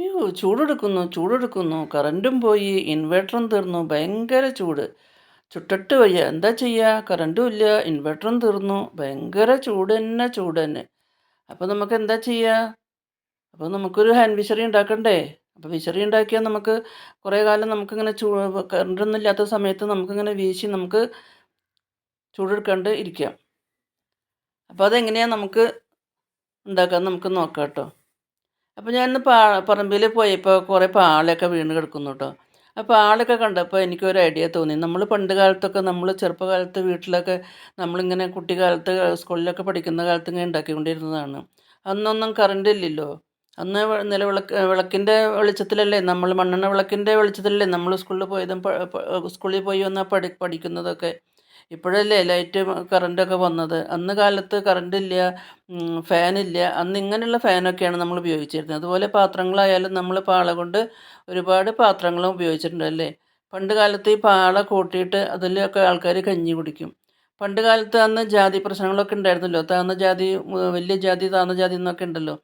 അയ്യോ! ചൂടെടുക്കുന്നു, ചൂടെടുക്കുന്നു. കറണ്ടും പോയി, ഇൻവെർട്ടറും തീർന്നു. ഭയങ്കര ചൂട്. ചുട്ടിട്ട് വയ്യ. എന്താ ചെയ്യുക കറണ്ടും ഇല്ല, ഇൻവെർട്ടറും തീർന്നു. ഭയങ്കര ചൂട് തന്നെ ചൂട് തന്നെ അപ്പോൾ നമുക്ക് എന്താ ചെയ്യുക അപ്പോൾ നമുക്കൊരു ഹാൻഡ് വിശറി ഉണ്ടാക്കണ്ടേ? അപ്പോൾ വിശറി ഉണ്ടാക്കിയാൽ നമുക്ക് കുറേ കാലം നമുക്കിങ്ങനെ ചൂ കറണ്ടൊന്നും ഇല്ലാത്ത സമയത്ത് നമുക്കിങ്ങനെ വീശി നമുക്ക് ചൂടെടുക്കാണ്ട് ഇരിക്കാം. അപ്പോൾ അതെങ്ങനെയാണ് നമുക്ക് ഉണ്ടാക്കാൻ നമുക്ക് നോക്കാം ട്ടോ. അപ്പോൾ ഞാൻ ഇന്ന് പാ പറമ്പിൽ പോയപ്പോൾ കുറേ പാളയൊക്കെ വീണ് കിടക്കുന്നു കേട്ടോ അപ്പോൾ ആളൊക്കെ കണ്ടപ്പോൾ എനിക്കൊരു ഐഡിയ തോന്നി. നമ്മൾ പണ്ട് കാലത്തൊക്കെ നമ്മൾ ചെറുപ്പകാലത്ത് വീട്ടിലൊക്കെ നമ്മളിങ്ങനെ കുട്ടിക്കാലത്ത് സ്കൂളിലൊക്കെ പഠിക്കുന്ന കാലത്ത് ഇങ്ങനെ ഉണ്ടാക്കിക്കൊണ്ടിരുന്നതാണ്. അന്നൊന്നും കറണ്ട് ഇല്ലല്ലോ. അന്ന് നില നിലവിളക്ക് വിളക്കിന്റെ വെളിച്ചത്തിലല്ലേ നമ്മൾ മണ്ണെണ്ണ വിളക്കിന്റെ വെളിച്ചത്തിലല്ലേ നമ്മൾ സ്കൂളിൽ പോയതും സ്കൂളിൽ പോയി വന്നാൽ പഠി പഠിക്കുന്നതൊക്കെ. ഇപ്പോഴല്ലേ ലൈറ്റ് കറണ്ടൊക്കെ വന്നത്. അന്ന് കാലത്ത് കറണ്ടില്ല, ഫാനില്ല. അന്ന് ഇങ്ങനെയുള്ള ഫാനൊക്കെയാണ് നമ്മൾ ഉപയോഗിച്ചിരുന്നത്. അതുപോലെ പാത്രങ്ങളായാലും നമ്മൾ പാള കൊണ്ട് ഒരുപാട് പാത്രങ്ങളും ഉപയോഗിച്ചിട്ടുണ്ട് അല്ലേ. പണ്ട് കാലത്ത് ഈ പാള കൂട്ടിയിട്ട് അതിലൊക്കെ ആൾക്കാർ കഞ്ഞി കുടിക്കും. പണ്ട് കാലത്ത് അന്ന് ജാതി പ്രശ്നങ്ങളൊക്കെ ഉണ്ടായിരുന്നല്ലോ. താഴ്ന്ന ജാതി, വലിയ ജാതി, താഴ്ന്ന ജാതി എന്നൊക്കെ ഉണ്ടല്ലോ.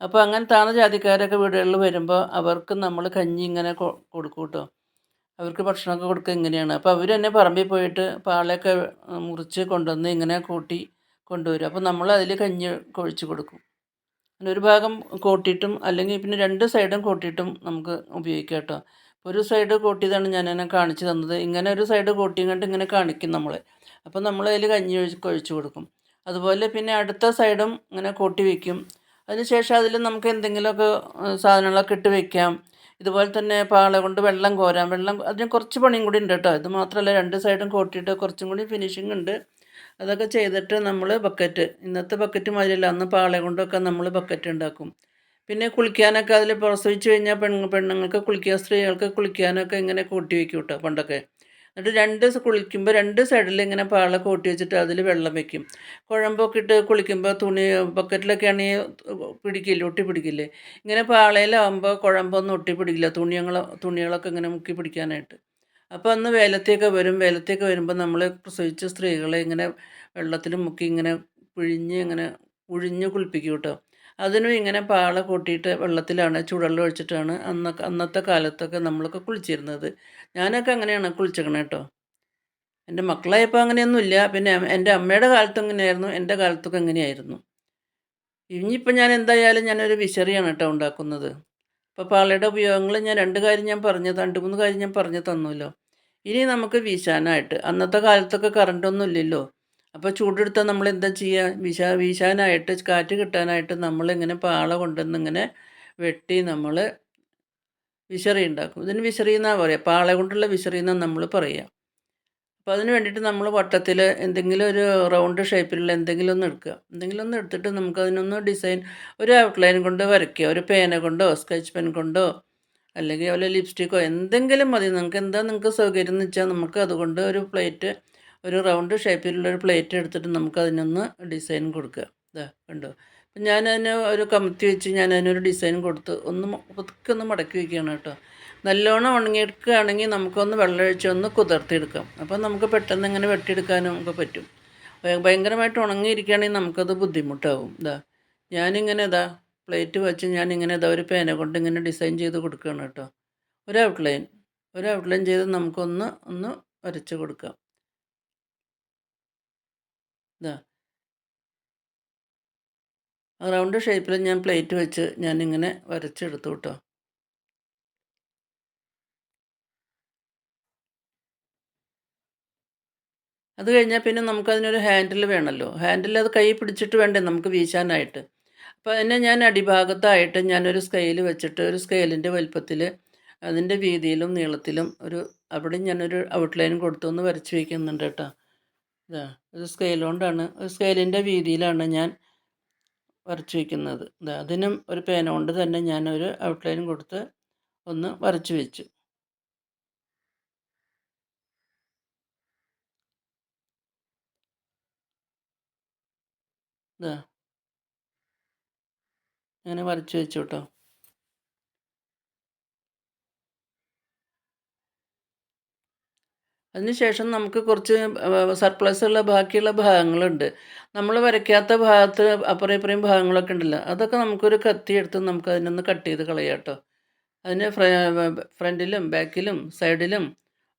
അപ്പോൾ അങ്ങനെ താഴ്ന്ന ജാതിക്കാരൊക്കെ വീടുകളിൽ വരുമ്പോൾ അവർക്ക് നമ്മൾ കഞ്ഞി ഇങ്ങനെ കൊടുക്കും ട്ടോ. അവർക്ക് ഭക്ഷണമൊക്കെ കൊടുക്കുക ഇങ്ങനെയാണ്. അപ്പോൾ അവർ തന്നെ പറമ്പിൽ പോയിട്ട് പാളയൊക്കെ മുറിച്ച് കൊണ്ടുവന്ന് ഇങ്ങനെ കൂട്ടി കൊണ്ടുവരും. അപ്പോൾ നമ്മൾ അതിൽ കഞ്ഞി ഒഴിച്ച് കൊടുക്കും. പിന്നെ ഒരു ഭാഗം കൂട്ടിയിട്ടും അല്ലെങ്കിൽ പിന്നെ രണ്ട് സൈഡും കൂട്ടിയിട്ടും നമുക്ക് ഉപയോഗിക്കാം കേട്ടോ. ഒരു സൈഡ് കൂട്ടിയതാണ് ഞാൻ എന്നെ കാണിച്ചു തന്നത്. ഇങ്ങനെ ഒരു സൈഡ് കൂട്ടിയും ഇങ്ങനെ കാണിക്കും നമ്മൾ. അപ്പോൾ നമ്മൾ അതിൽ കഞ്ഞി കൊഴിച്ചു കൊടുക്കും. അതുപോലെ പിന്നെ അടുത്ത സൈഡും ഇങ്ങനെ കൂട്ടി വയ്ക്കും. അതിന് ശേഷം അതിൽ നമുക്ക് എന്തെങ്കിലുമൊക്കെ സാധനങ്ങളൊക്കെ ഇട്ട് വെക്കാം. ഇതുപോലെ തന്നെ പാള കൊണ്ട് വെള്ളം കോരാം. വെള്ളം അതിന് കുറച്ച് പണിയും കൂടി ഉണ്ട് കേട്ടോ. ഇത് മാത്രമല്ല രണ്ട് സൈഡും കോട്ടിയിട്ട് കുറച്ചും കൂടി ഫിനിഷിംഗ് ഉണ്ട്. അതൊക്കെ ചെയ്തിട്ട് നമ്മൾ ബക്കറ്റ് ഇന്നത്തെ ബക്കറ്റ് മാതിരിയല്ല അന്ന് പാള കൊണ്ടൊക്കെ നമ്മൾ ബക്കറ്റ് ഉണ്ടാക്കും. പിന്നെ കുളിക്കാനൊക്കെ അതിൽ പ്രസവിച്ച് കഴിഞ്ഞാൽ പെൺ പെണ്ണുങ്ങൾക്ക് കുളിക്കാൻ സ്ത്രീകൾക്ക് കുളിക്കാനൊക്കെ ഇങ്ങനെ കൂട്ടി വയ്ക്കും കേട്ടോ പണ്ടൊക്കെ. എന്നിട്ട് രണ്ട് കുളിക്കുമ്പോൾ രണ്ട് സൈഡിൽ ഇങ്ങനെ പാള കൂട്ടി വെച്ചിട്ട് അതിൽ വെള്ളം വെക്കും. കുഴമ്പൊക്കെ ഇട്ട് കുളിക്കുമ്പോൾ തുണി ബക്കറ്റിലൊക്കെ ആണെങ്കിൽ പിടിക്കില്ലേ, ഒട്ടി പിടിക്കില്ലേ. ഇങ്ങനെ പാളയിലാവുമ്പോൾ കുഴമ്പൊന്നും ഒട്ടി പിടിക്കില്ല. തുണികൾ തുണികളൊക്കെ ഇങ്ങനെ മുക്കി പിടിക്കാനായിട്ട്. അപ്പോൾ അന്ന് വേലത്തേക്ക് വരും. വേലത്തേക്ക് വരുമ്പോൾ നമ്മൾ പ്രസവിച്ച സ്ത്രീകളെ ഇങ്ങനെ വെള്ളത്തിൽ മുക്കി ഇങ്ങനെ പിഴിഞ്ഞ് ഇങ്ങനെ ഉഴിഞ്ഞ് കുളിപ്പിക്കും കേട്ടോ. അതിനും ഇങ്ങനെ പാള കൂട്ടിയിട്ട് വെള്ളത്തിലാണ് ചൂടുവെള്ളം ഒഴിച്ചിട്ടാണ് അന്നത്തെ കാലത്തൊക്കെ നമ്മളൊക്കെ കുളിച്ചിരുന്നത്. ഞാനൊക്കെ അങ്ങനെയാണ് കുളിച്ചേക്കണേ കേട്ടോ. എന്റെ മക്കളായപ്പോൾ അങ്ങനെയൊന്നുമില്ല. പിന്നെ എന്റെ അമ്മയുടെ കാലത്തും ഇങ്ങനെയായിരുന്നു. എന്റെ കാലത്തൊക്കെ ഇങ്ങനെയായിരുന്നു. ഇനിയിപ്പോൾ ഞാൻ എന്തായാലും ഞാനൊരു വിശറിയാണ് കേട്ടോ ഉണ്ടാക്കുന്നത്. അപ്പോൾ പാളയുടെ ഉപയോഗങ്ങൾ ഞാൻ രണ്ട് കാര്യം ഞാൻ പറഞ്ഞു 2, 3 കാര്യം ഞാൻ പറഞ്ഞു തന്നല്ലോ. ഇനി നമുക്ക് വീശാനായിട്ട് അന്നത്തെ കാലത്തൊക്കെ കറണ്ടൊന്നും ഇല്ലല്ലോ. അപ്പോൾ ചൂടെടുത്താൽ നമ്മൾ എന്താ ചെയ്യുക? വിശാ വീശാനായിട്ട് കാറ്റ് കിട്ടാനായിട്ട് നമ്മളിങ്ങനെ പാള കൊണ്ടുവന്ന് ഇങ്ങനെ വെട്ടി നമ്മൾ വിശറി ഉണ്ടാക്കും. ഇതിന് വിശറി എന്നാ പറയുക. പാള കൊണ്ടുള്ള വിശറി എന്നാ നമ്മൾ പറയുക. അപ്പോൾ അതിന് വേണ്ടിയിട്ട് നമ്മൾ വട്ടത്തിൽ എന്തെങ്കിലും ഒരു റൗണ്ട് ഷേപ്പിലുള്ള എന്തെങ്കിലും ഒന്ന് എടുക്കുക. എന്തെങ്കിലും ഒന്ന് എടുത്തിട്ട് നമുക്ക് അതിനൊന്ന് ഡിസൈൻ ഒരു ഔട്ട്ലൈൻ കൊണ്ട് വരയ്ക്കുക. ഒരു പേന കൊണ്ടോ സ്കെച്ച് പെൻ കൊണ്ടോ അല്ലെങ്കിൽ വല്ല ലിപ്സ്റ്റിക്കോ എന്തെങ്കിലും മതി. നിങ്ങൾക്ക് എന്താ നിങ്ങൾക്ക് സൗകര്യം എന്ന് വെച്ചാൽ നമുക്ക് അതുകൊണ്ട് ഒരു പ്ലേറ്റ് ഒരു റൗണ്ട് ഷേപ്പിലുള്ള ഒരു പ്ലേറ്റ് എടുത്തിട്ട് നമുക്കതിനൊന്ന് ഡിസൈൻ കൊടുക്കുക. ഇതാ കണ്ടോ. അപ്പം ഞാനതിന് ഒരു കമത്തി വെച്ച് ഞാനതിനൊരു ഡിസൈൻ കൊടുത്ത് ഒന്ന് ഒന്ന് മടക്കി വയ്ക്കുകയാണ് കേട്ടോ. നല്ലോണം ഉണങ്ങിയെടുക്കുകയാണെങ്കിൽ നമുക്കൊന്ന് വെള്ളമൊഴിച്ച് ഒന്ന് കുതിർത്തിയെടുക്കാം. അപ്പോൾ നമുക്ക് പെട്ടെന്ന് ഇങ്ങനെ വെട്ടിയെടുക്കാനും ഒക്കെ പറ്റും. ഭയങ്കരമായിട്ട് ഉണങ്ങിയിരിക്കുകയാണെങ്കിൽ നമുക്കത് ബുദ്ധിമുട്ടാവും. ഇതാ ഞാനിങ്ങനെ ഇതാ പ്ലേറ്റ് വെച്ച് ഞാനിങ്ങനെ ഇതാ ഒരു പേന കൊണ്ട് ഇങ്ങനെ ഡിസൈൻ ചെയ്ത് കൊടുക്കുകയാണ് കേട്ടോ. ഒരു ഔട്ട്ലൈൻ ഒരു ഔട്ട്ലൈൻ ചെയ്ത് നമുക്കൊന്ന് ഒന്ന് വരച്ച് കൊടുക്കാം. ഇതാ റൗണ്ട് ഷേപ്പിൽ ഞാൻ പ്ലേറ്റ് വെച്ച് ഞാനിങ്ങനെ വരച്ചെടുത്തു കേട്ടോ. അത് കഴിഞ്ഞാൽ പിന്നെ നമുക്കതിനൊരു ഹാൻഡിൽ വേണമല്ലോ. ഹാൻഡിൽ അത് കൈ പിടിച്ചിട്ട് വേണ്ടേ നമുക്ക് വീശാനായിട്ട്. അപ്പോൾ അതിനെ ഞാൻ അടിഭാഗത്തായിട്ട് ഞാനൊരു സ്കെയിൽ വെച്ചിട്ട് ഒരു സ്കെയിലിന്റെ വലുപ്പത്തിൽ അതിന്റെ വീതിയിലും നീളത്തിലും ഒരു അവിടെയും ഞാനൊരു ഔട്ട്ലൈൻ കൊടുത്തു ഒന്ന് വരച്ച് വയ്ക്കുന്നുണ്ട് കേട്ടോ. ഇതാ ഒരു സ്കെയിൽ കൊണ്ടാണ് ഒരു സ്കെയിലിന്റെ വീതിയിലാണ് ഞാൻ വരച്ചു വയ്ക്കുന്നത്. ഇതാ അതിനും ഒരു പേന കൊണ്ട് തന്നെ ഞാനൊരു ഔട്ട്ലൈൻ കൊടുത്ത് ഒന്ന് വരച്ച് വെച്ചു. ഇതാ അങ്ങനെ വരച്ചു വെച്ചു കേട്ടോ. അതിന് ശേഷം നമുക്ക് കുറച്ച് സർപ്ലസ് ഉള്ള ബാക്കിയുള്ള ഭാഗങ്ങളുണ്ട്. നമ്മൾ വരയ്ക്കാത്ത ഭാഗത്ത് അപ്പുറം ഇപ്പുറയും ഭാഗങ്ങളൊക്കെ ഉണ്ടല്ലോ. അതൊക്കെ നമുക്കൊരു കത്തി എടുത്ത് നമുക്ക് അതിനൊന്ന് കട്ട് ചെയ്ത് കളയാം കേട്ടോ. അതിന് ഫ്ര ഫ്രണ്ടിലും ബാക്കിലും സൈഡിലും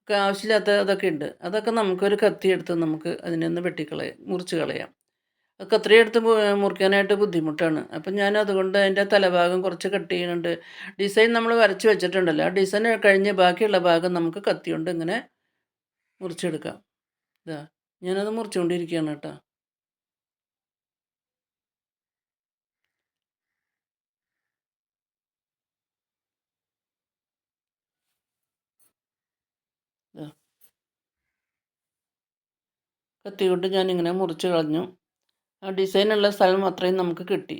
ഒക്കെ ആവശ്യമില്ലാത്ത അതൊക്കെ ഉണ്ട് അതൊക്കെ നമുക്കൊരു കത്തി എടുത്ത് നമുക്ക് അതിനൊന്ന് വെട്ടിക്കളയാം മുറിച്ച് കളയാം കത്രി എടുത്ത് മുറിക്കാനായിട്ട് ബുദ്ധിമുട്ടാണ് അപ്പം ഞാൻ അതുകൊണ്ട് അതിന്റെ തലഭാഗം കുറച്ച് കട്ട് ചെയ്യുന്നുണ്ട് ഡിസൈൻ നമ്മൾ വരച്ച് വെച്ചിട്ടുണ്ടല്ലോ ആ ഡിസൈൻ കഴിഞ്ഞ് ബാക്കിയുള്ള ഭാഗം നമുക്ക് കത്തി കൊണ്ട് ഇങ്ങനെ മുറിച്ചെടുക്കാം. ഇതാ ഞാനത് മുറിച്ചുകൊണ്ടിരിക്കുകയാണ് കേട്ടോ. കത്തി കൊണ്ട് ഞാനിങ്ങനെ മുറിച്ച് കളഞ്ഞു. ആ ഡിസൈനുള്ള സ്ഥലം അത്രയും നമുക്ക് കിട്ടി.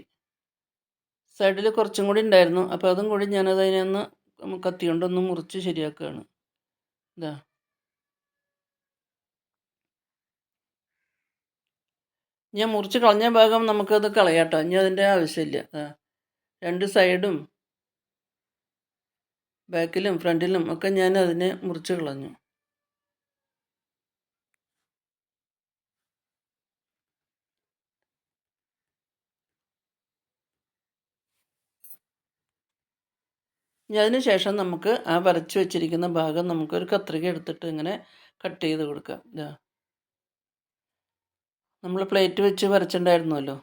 സൈഡിൽ കുറച്ചും കൂടി ഉണ്ടായിരുന്നു. അപ്പോൾ അതും കൂടി ഞാനതിനെ ഒന്ന് കത്തി കൊണ്ടൊന്ന് മുറിച്ച് ശരിയാക്കുകയാണ്. ഇതാ ഞാൻ മുറിച്ച് കളഞ്ഞ ഭാഗം നമുക്കത് കളയാട്ടോ. ഇനി അതിന്റെ ആവശ്യമില്ല. രണ്ട് സൈഡും ബാക്കിലും ഫ്രണ്ടിലും ഒക്കെ ഞാൻ അതിനെ മുറിച്ച് കളഞ്ഞു. ഇനി അതിന് ശേഷം നമുക്ക് ആ വരച്ച് വെച്ചിരിക്കുന്ന ഭാഗം നമുക്കൊരു കത്രിക എടുത്തിട്ട് ഇങ്ങനെ കട്ട് ചെയ്ത് കൊടുക്കാം. ഇതാ. നമ്മൾ പ്ലേറ്റ് വെച്ച് വരച്ചിട്ടുണ്ടായിരുന്നല്ലോ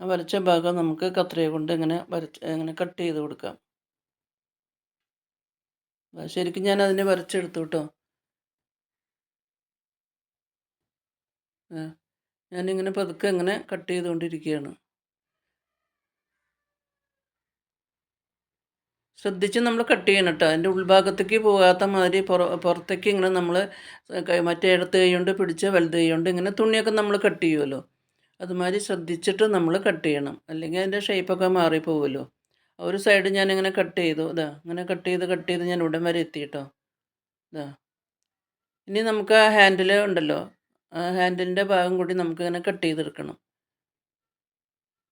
ആ വരച്ച ഭാഗം നമുക്ക് കത്രിക കൊണ്ട് ഇങ്ങനെ വരച്ച് ഇങ്ങനെ കട്ട് ചെയ്ത് കൊടുക്കാം. ശരിക്കും ഞാൻ അതിനെ വരച്ചെടുത്തു കേട്ടോ ഞാനിങ്ങനെ പതുക്കെ ഇങ്ങനെ കട്ട് ചെയ്തുകൊണ്ടിരിക്കുകയാണ് ശ്രദ്ധിച്ച് നമ്മൾ കട്ട് ചെയ്യണം കേട്ടോ അതിന്റെ ഉൾഭാഗത്തേക്ക് പോകാത്ത മാതിരി പുറ പുറത്തേക്ക് ഇങ്ങനെ നമ്മൾ മറ്റേ ഇടത്ത് കൈ പിടിച്ച് വലുത് കൈ ഇങ്ങനെ തുണിയൊക്കെ നമ്മൾ കട്ട് ചെയ്യുമല്ലോ അതുമാതിരി ശ്രദ്ധിച്ചിട്ട് നമ്മൾ കട്ട് ചെയ്യണം. അല്ലെങ്കിൽ അതിന്റെ ഷേപ്പൊക്കെ മാറിപ്പോവുമല്ലോ ഒരു സൈഡ് ഞാൻ ഇങ്ങനെ കട്ട് ചെയ്തു. ഇതാ ഇങ്ങനെ കട്ട് ചെയ്ത് കട്ട് ചെയ്ത് ഞാൻ ഉടൻ വരെ എത്തി കേട്ടോ ഇതാ. ഇനി നമുക്ക് ആ ഹാൻഡിൽ ഉണ്ടല്ലോ. ആ ഹാൻഡിലിന്റെ ഭാഗം കൂടി നമുക്കിങ്ങനെ കട്ട് ചെയ്തെടുക്കണം.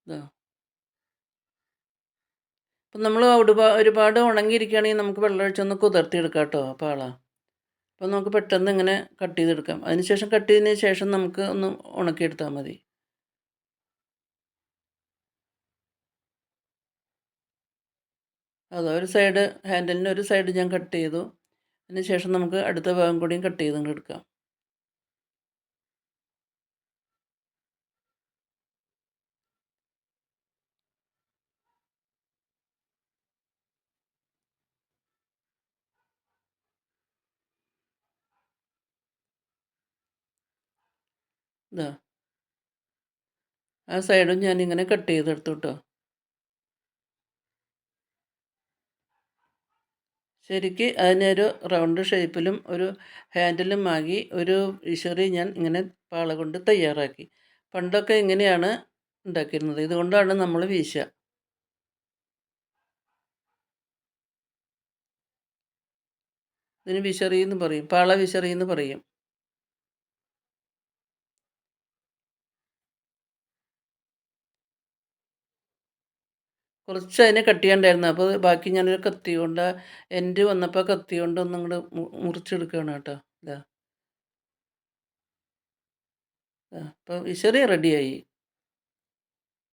ഇതാ. അപ്പം നമ്മൾ ഒരുപാട് ഒരുപാട് ഉണങ്ങിയിരിക്കുകയാണെങ്കിൽ നമുക്ക് വെള്ളമൊഴിച്ചൊന്ന് കുതിർത്തിയെടുക്കാം കേട്ടോ പാള അപ്പോൾ നമുക്ക് പെട്ടെന്ന് ഇങ്ങനെ കട്ട് ചെയ്തെടുക്കാം. അതിനുശേഷം കട്ട് ചെയ്തതിന് ശേഷം നമുക്ക് ഒന്ന് ഉണക്കിയെടുത്താൽ മതി. അതോ ഒരു സൈഡ് ഹാൻഡിലിന്റെ ഒരു സൈഡ് ഞാൻ കട്ട് ചെയ്തു. അതിന് ശേഷം നമുക്ക് അടുത്ത ഭാഗം കൂടിയും കട്ട് ചെയ്ത് എടുക്കാം. ഇതാ ആ സൈഡും ഞാനിങ്ങനെ കട്ട് ചെയ്തെടുത്തു കേട്ടോ ശരിക്ക് അതിനൊരു റൗണ്ട് ഷേപ്പിലും ഒരു ഹാൻഡിലും ആകി ഒരു വിശറി ഞാൻ ഇങ്ങനെ പാള കൊണ്ട് തയ്യാറാക്കി. പണ്ടൊക്കെ ഇങ്ങനെയാണ് ഉണ്ടാക്കിയിരുന്നത്. ഇതുകൊണ്ടാണ് നമ്മൾ വീശുക. ഇതിന് വിശറി എന്ന് പറയും. പാള വിശറി എന്ന് പറയും. കുറച്ച് അതിനെ കട്ട് അപ്പോൾ ബാക്കി ഞാനൊരു കത്തി കൊണ്ട് എന്റെ വന്നപ്പോൾ കത്തി കൊണ്ട് ഒന്നും കൂടെ മുറിച്ചെടുക്കുകയാണ് കേട്ടോ. ഇതാ. അപ്പോൾ വിശറി റെഡിയായി